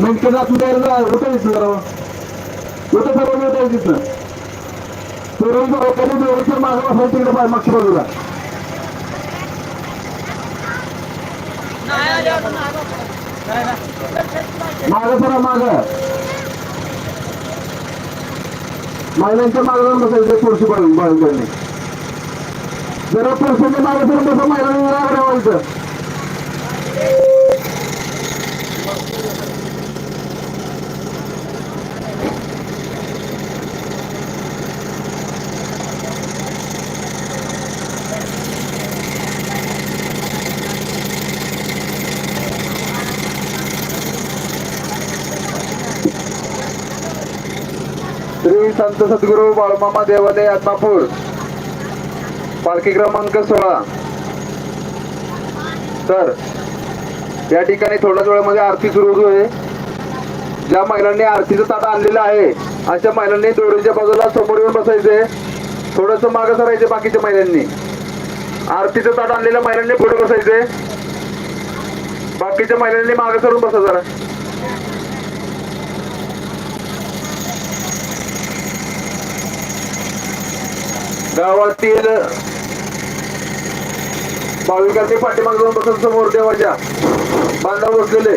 मेंटके जात द्यायला उठायचं जरा. होतं सर्व होता तिथं कधी दोरीच्या मागं तिकडे पाय मागच्या बाजूला. माग सरा माग. महिलांच्या मागं बसायचं पुरुष पडून जरा पुरुषांच्या मागे सर बसा महिलांनी राहायचं व्हायचं संत सद्गुरू बाळमामा देवालय आत्मापूर. पालखी क्रमांक सोळा. तर या ठिकाणी थोड्याच वेळामध्ये आरती सुरू होतोय. ज्या महिलांनी आरतीचं ताट आणलेलं आहे अशा महिलांनी दोरीच्या बाजूला समोर येऊन बसायचे थोडस मागं सरायचे बाकीच्या महिलांनी. आरतीचं ताट आणलेल्या महिलांनी पुढे बसायचे बाकीच्या महिलांनी मागं सरून बसा जरा. गावातील भाविकांनी पाठीमाग जाऊन बसून समोर देवाच्या बांधावर बसलेले.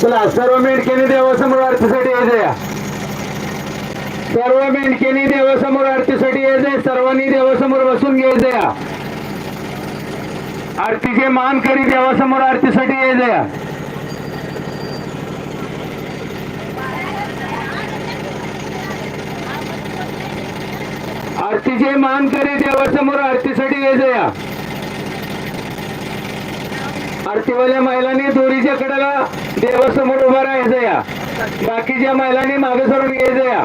चला सर्व मेंढकेने देवासमोर आरतीसाठी यायचं या सर्व मेंढकेने देवासमोर आरतीसाठी यायचंय सर्वांनी देवासमोर बसून घ्यायचं या आरतीचे मान करी देवासमोर आरतीसाठी यायचं या आरतीचे मान करी देवासमोर आरतीसाठी यायचं या आरतीवाल्या महिलांनी दोरीच्या कडेला देवासमोर उभा राहायचं या बाकीच्या महिलांनी मागे सरून यायचं या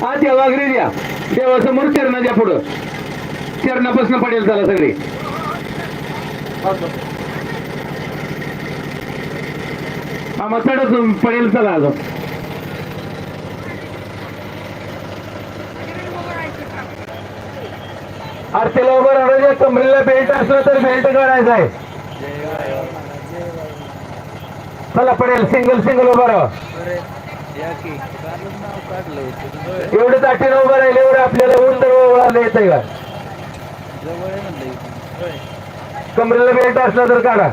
हा देवाग्री द्या. देवासमोर चरणाच्या पुढं. चरणापासून पडेल त्याला सगळी. हा मग पडेल चला अजून आरतीला उभं राहण्याच्या कमरेला बेल्ट असलं तर बेल्ट काढायचा आहे. चला पडेल सिंगल सिंगल उभं राहा. एवढं ताटीनं उभं राहिल्यावर आपल्याला ऊन तर येत आहे का? कमरेला बेल्ट असला तर काढा.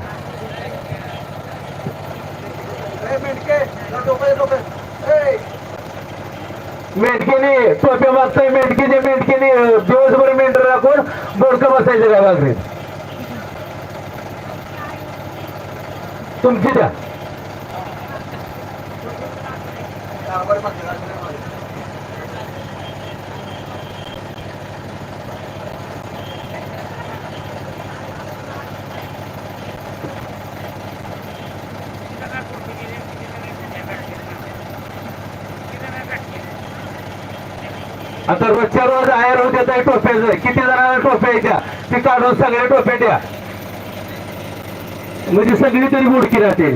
मेंढकीने टोप्या मागताय मेंढकीने मेंढकीने दिवसभर मेंढर राखून बोडकं बसायचं का बाजरीत तुमची द्या. रोजच्या रोज आयर होत आहे टोप्याचं किती जणांना टोप्या येत्या? ती काढून सगळ्या टोप्या द्या. म्हणजे सगळी तरी बुडकी राहते.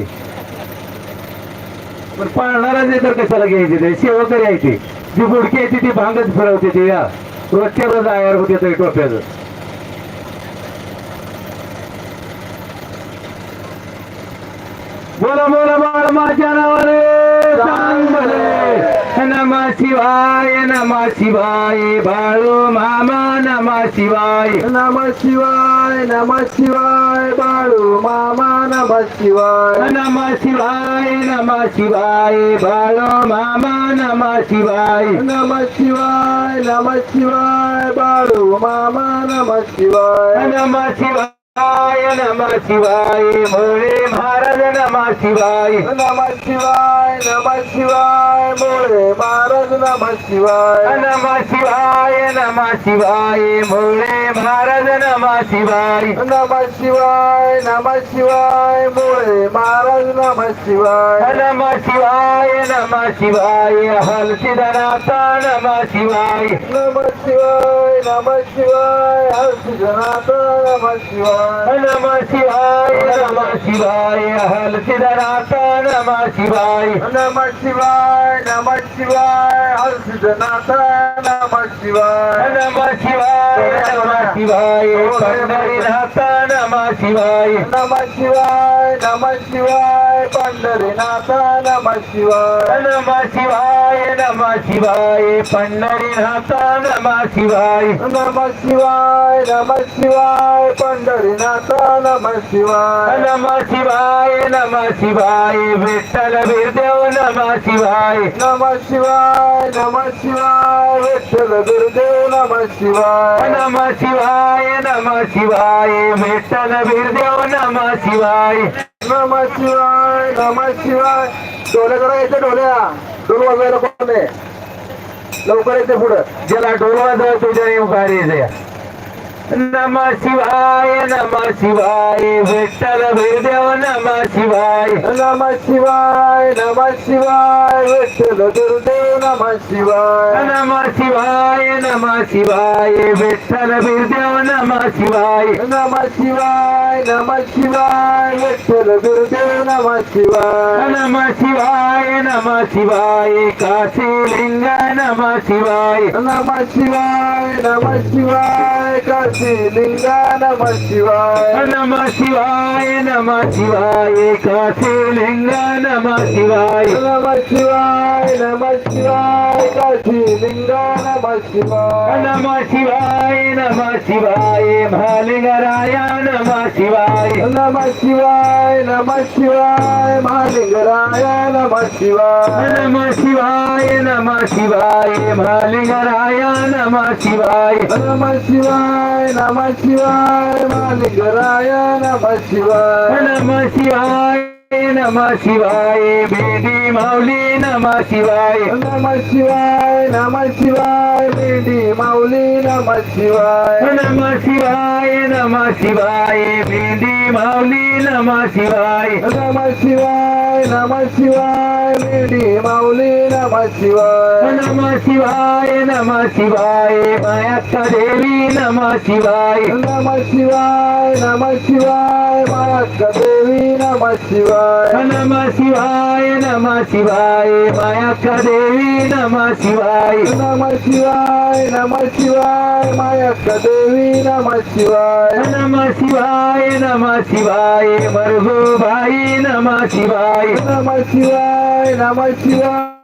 पण पाळणाराच आहे तर कशाला घ्यायचे ते? सेवकरी आहे ती. जी बुडकी येते ती भांगच फिरवते ती या. रोजच्या रोज आयर होत आहे टोप्याचं. बोला बोला बोला माझ्या नावाने. नम शिवाय नम शिवाय बाळू मामा नम शिवाय नम शिवाय नम शिवाय बाळू मामा नम शिवाय नम शिवाय नम शिवाय बाळू मामा नम शिवाय नम शिवाय नम शिवाय बाळू मामा नम शिवाय नम शिवाय नम शिवाय मोरे महाराज नम शिवाय नम शिवाय नम शिवाय मोळे महाराज नम शिवाय नम शिवाय नम शिवाय मोरे महाराज नम शिवाय नम शिवाय नम शिवाय मोळे महाराज नम शिवाय नम शिवाय नम शिवाय हलसिदनाथा नम शिवाय नम शिवाय नम शिवाय हर्षजनाथ नम शिवाय नम शिवाय नम शिवाय हल सिद्धनाथ नम शिवाय। नम शिवाय नम शिवाय हर्षनाथ नम शिवाय। नम शिवाय नम शिवाय पंढरीनाथ नम शिवाय। नम शिवाय नम शिवाय। पंढरीनाथ नम शिवाय नम शिवाय नम शिवाय पंढरीनाथ नम शिवाय नम शिवाय नम शिवाय पंढरीनाथ नम शिवाय नम शिवाय नम शिवाय विठ्ठल बिरदेव नम शिवाय नम शिवाय नम शिवाय विठ्ठल गुरुदेव नम शिवाय नम शिवाय नम शिवाय विठ्ठल बिरदेव नम शिवाय नम शिवाय नम शिवाय. डोले करा येते डोल्या. डोल वाजवायला कोण नाही लवकर येते पुढं. ज्याला डोळा तुझ्या नेमकारीचे नम शिवाय नम शिवाय विठ्ठल बिरदेव नम शिवाय नम शिवाय नम शिवाय विठ्ठल गुरुदेव नम शिवाय नम शिवाय नम शिवाय विठ्ठल बिरदेव नम शिवाय नम शिवाय नम शिवाय विठ्ठल गुरुदेव नम शिवाय नम शिवाय नम शिवाय काशी लिंग नम शिवाय नम शिवाय नम शिवाय काशी लिंगा नम शिवाय नम शिवाय नम शिवाय काशी लिंग नम शिवाय नम शिवाय नम शिवाय काशी लिंगा नम शिवाय नम शिवाय नम शिवाय महालिंगराय नम शिवाय नम शिवाय नम शिवाय महालिंगराय नम शिवाय नम शिवाय नम शिवाय महालिंगराय नम शिवाय नम शिवाय नम शिवाय। महालिंगराय नम शिवाय। नम शिवाय बेदी माऊली नम शिवाय नम शिवाय नम शिवाय मेंढी माऊली नम शिवाय नम शिवाय नम शिवाय बेदी माऊली नम शिवाय नम शिवाय नम शिवाय मेंढी माऊली नम शिवाय नम शिवाय नम शिवाय मायाक्का देवी नम शिवाय नम शिवाय नम शिवाय माया देवी नम शिवाय नम शिवाय। नम शिवाय मायाक्का देवी नम शिवाय नम शिवाय नम शिवाय माया देवी नम शिवाय नम शिवाय नम शिवाय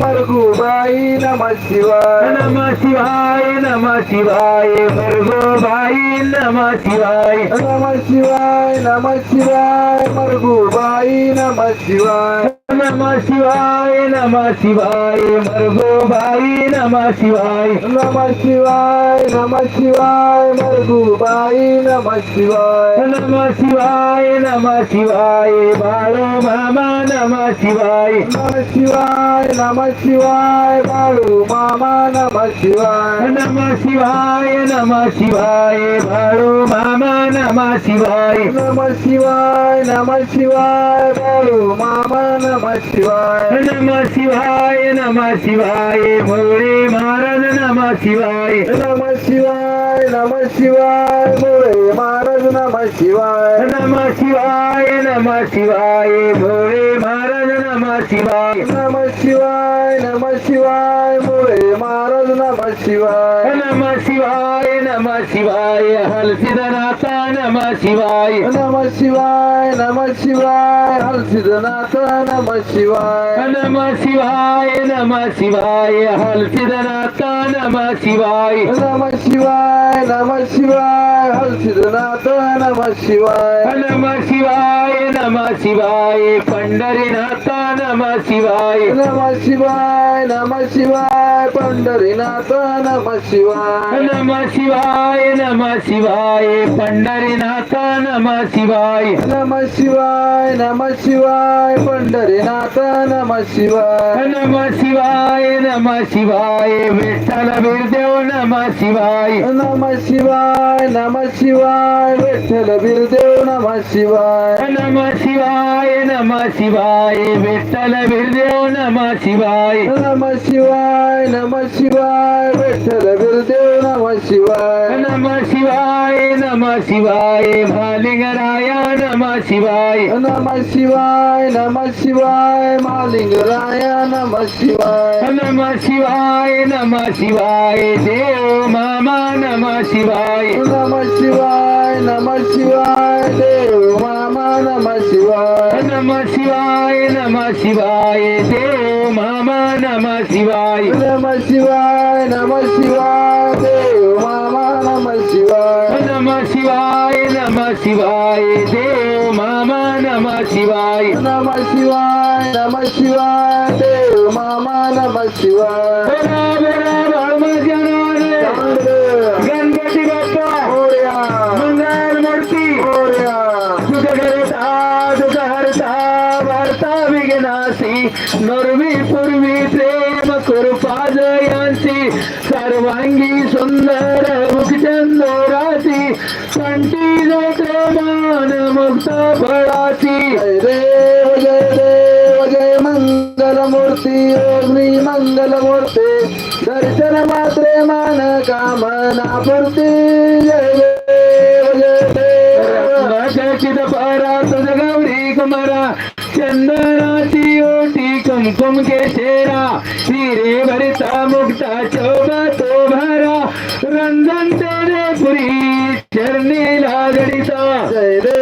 मरगुबाई नम शिवाय नम शिवाय नम शिवाय मरगुबाई नम शिवाय नम शिवाय नम शिवाय मरगुबाई नम शिवाय नम शिवाय नम शिवाय मरगुबाई नम शिवाय नम शिवाय नम शिवाय मरगुबाई नम शिवाय नम शिवाय नम शिवाय मरगुबाई नम शिवाय नम शिवाय नम शिवाय बाळू मामा नम शिवाय नम शिवाय नम शिवाय बाळू मामा नम शिवाय नम शिवाय नम शिवाय बाळू मामा नम शिवाय नम शिवाय नम शिवाय बाळू मामा नम शिवाय नम शिवाय नम शिवाय मुरळी महाराज नम शिवाय नम शिवाय नम शिवाय मुळे महाराज शिवाय. नम शिवाय नम शिवाय मुरळी महाराज नम शिवाय. नम शिवाय नम शिवाय. मुळे महाराज नम शिवाय नम शिवाय नम शिवाय हलसिद्धनाथ नम शिवाय नम शिवाय नम शिवाय हर्षिदनाथ नम शिवाय नम शिवाय नम शिवाय हलसिद्धनाथ नम शिवाय नम शिवाय नम शिवाय हर्षिदनाथ नम शिवाय नम शिवाय नम शिवाय पंढरीनाथ नम शिवाय नम शिवाय नम शिवाय पंढरीनाथ नम शिवाय नम शिवाय नम शिवाय पंढरीनाथ नम शिवाय नम शिवाय नम शिवाय विठ्ठल बिरदेव नम शिवाय नम शिवाय नम शिवाय विठ्ठल बिरदेव नम शिवाय नम शिवाय नम शिवाय विठ्ठल बिरदेव नम शिवाय नम शिवाय नम शिवाय विठ्ठल बिरदेव नम शिवाय नम शिवाय नम शिवाय శివాయ మాలింగరాయ నమ శివాయ నమ శివాయ నమ శివాయ మాలింగరాయ నమ శివాయ నమ శివాయ నమ శివాయ దేవ మామ నమ శివాయ నమ శివాయ నమ శివాయ దేవ మామ నమ శివాయ నమ శివాయ నమ శివాయ దేవ మామ నమ శివాయ నమ శివాయ నమ శివాయ शिवाय देव मामा नम शिवाय. नम शिवाय नम शिवाय देव मामा नम शिवाय. विघ्नासी नरवी पूर्वी செய்து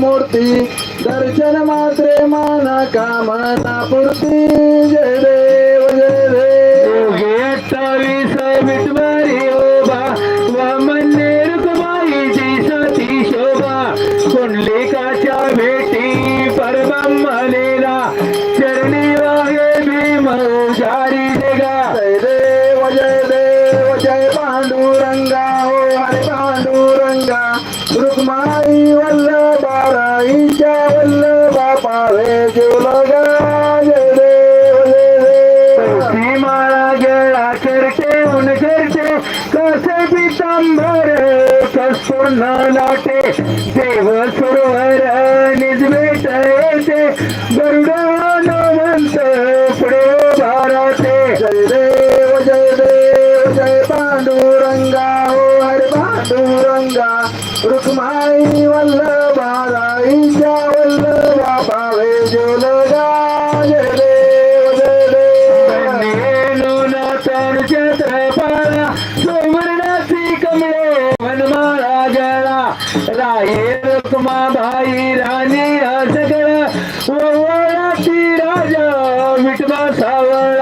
मूर्ती दर्शन मात्रे माना कामना पूर्ती जय पूर्ण लाटे देव सुरवर निजबेट ಅವಳ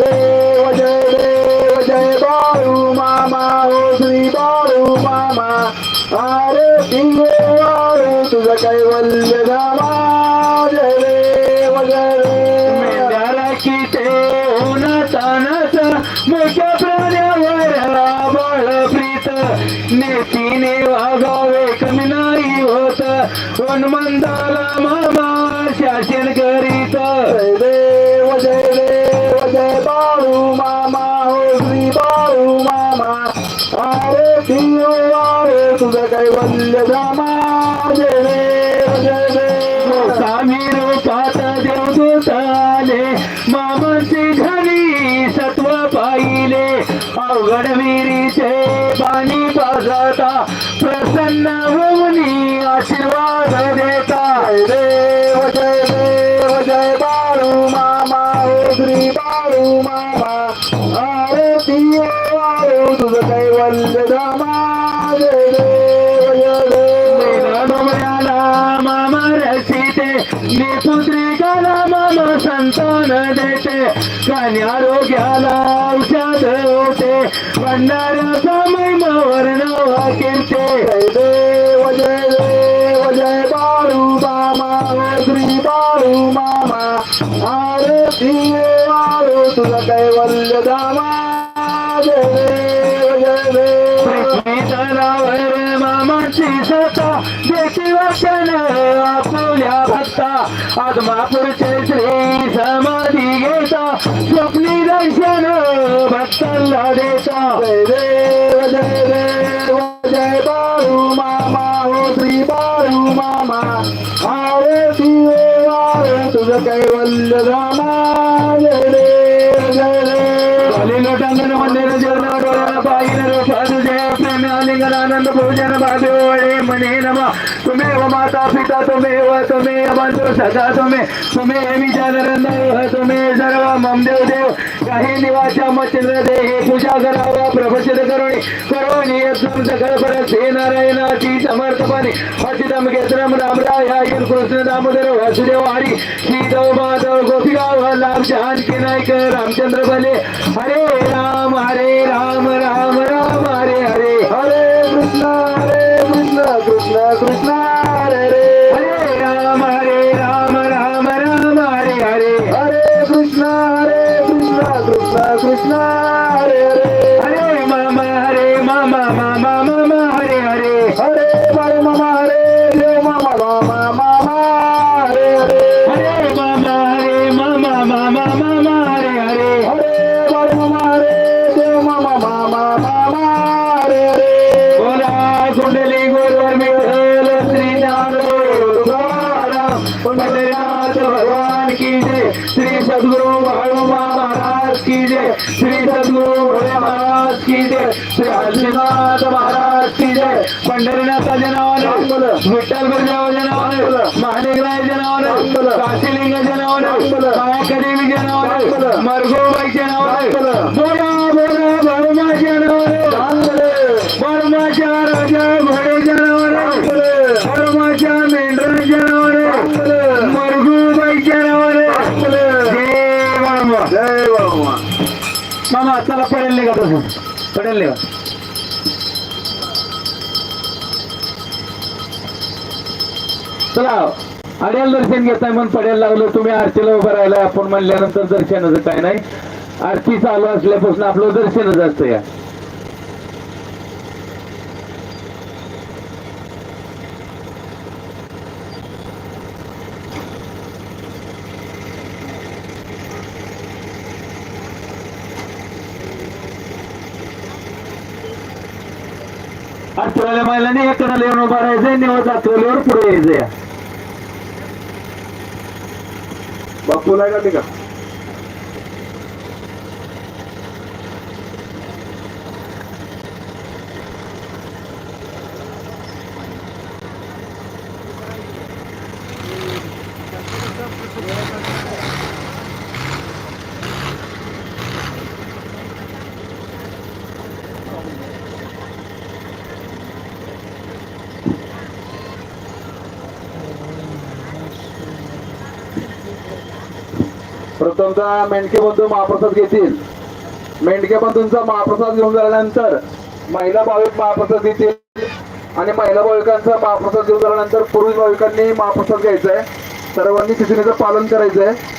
देव जय देव जय बाळू मामा हो श्री बाळू मामा अरे पिंगो तुझं कैवल्य धामा जय देव जय देव तानस मोठ्या प्राण्यावर प्रीत नेतीने वागावे कमी नाही होत अवघड बाणी पाणी प्रसन्न होऊनी आशीर्वाद देता. देव जय देव जय बाळू मामा हो श्री बाळू मामा. आरती वाळू तुझं कैवल्य धामा जय देव जय देव. मामा रसिते मी पुत्री गाला मामा संतान देते. कान्या रोग्याला भंडाऱ्याचा महिमा वर्णव कीर्ते। जय देव जय देव जय बाळू मामा हो श्री बाळू मामा अरे पियो वाळू तुझं कैवल्य धामा आपुल्या भक्ता आदमापूरचे श्री समाधी घेता स्वप्नी दर्शन भक्तांना देता जय देव जय देव जय बाळू मामा हो श्री बाळू मामा आरे पिये वारे तुझं कैवल्य रामा जय देव जय प्रेम भोजन आनंद भोजन भाग्योळे म्हणे नमा। तुमेव माता पिता तुमेव तुमे बंधू सखा तुमे तुमे विचारंद दैव तुमे सर्व मम देव देव। काही निवाच्या मच्छिंद्र देहे पूजा करावा प्रभषित करुणी। करुणी यत्न सकल परत हे नारायणाची समर्थपणे अचितम केत्रम रामराय आयन कृष्ण दामोदर वासुदेव हरी श्रीदेव माधव गोपिगाव लाभ जानकी नायक रामचंद्र भले। हरे राम हरे राम राम राम हरे कृष्ण हरे कृष्ण कृष्ण कृष्ण हरे जय पंढरीनाथाच्या नावाने विठ्ठल बिरजावाच्या नावाने महादेवरायाच्या नावाने काशीलिंगाच्या नावाने कायाकदेवीच्या नावाने मरगोबाईच्या नावाने बोला बोला भरमाच्या नावाने बर्माच्या राजा घोड्याच्या नावाने बर्माच्या मेंढराच्या नावाने मरगूबाईच्या नावाने. जय बाळमा जय बाळू मामा चला पडेल नाही का तसं पडेल नाही का? चला अडेल दर्शन घेताय म्हणून पडायला लागलो. तुम्ही आरतीला उभं राहिला आपण म्हणल्यानंतर दर्शनाचं काय नाही. आरती चालू असल्यापासून आपलं दर्शनच असतं या. आठवड्याला महिलांनी एकडे येऊन उभा राहायचंय निवड पुढे यायचं या. बापू आहे का ते का? तुमचा मेंढके बंधू महाप्रसाद घेतील. मेंढके बंधूंचा महाप्रसाद घेऊन झाल्यानंतर महिला भाविक महाप्रसाद घेतील. आणि महिला भाविकांचा महाप्रसाद घेऊन झाल्यानंतर पुरुष भाविकांनी महाप्रसाद घ्यायचा आहे सर्वांनी शिकवणीचं पालन करायचं आहे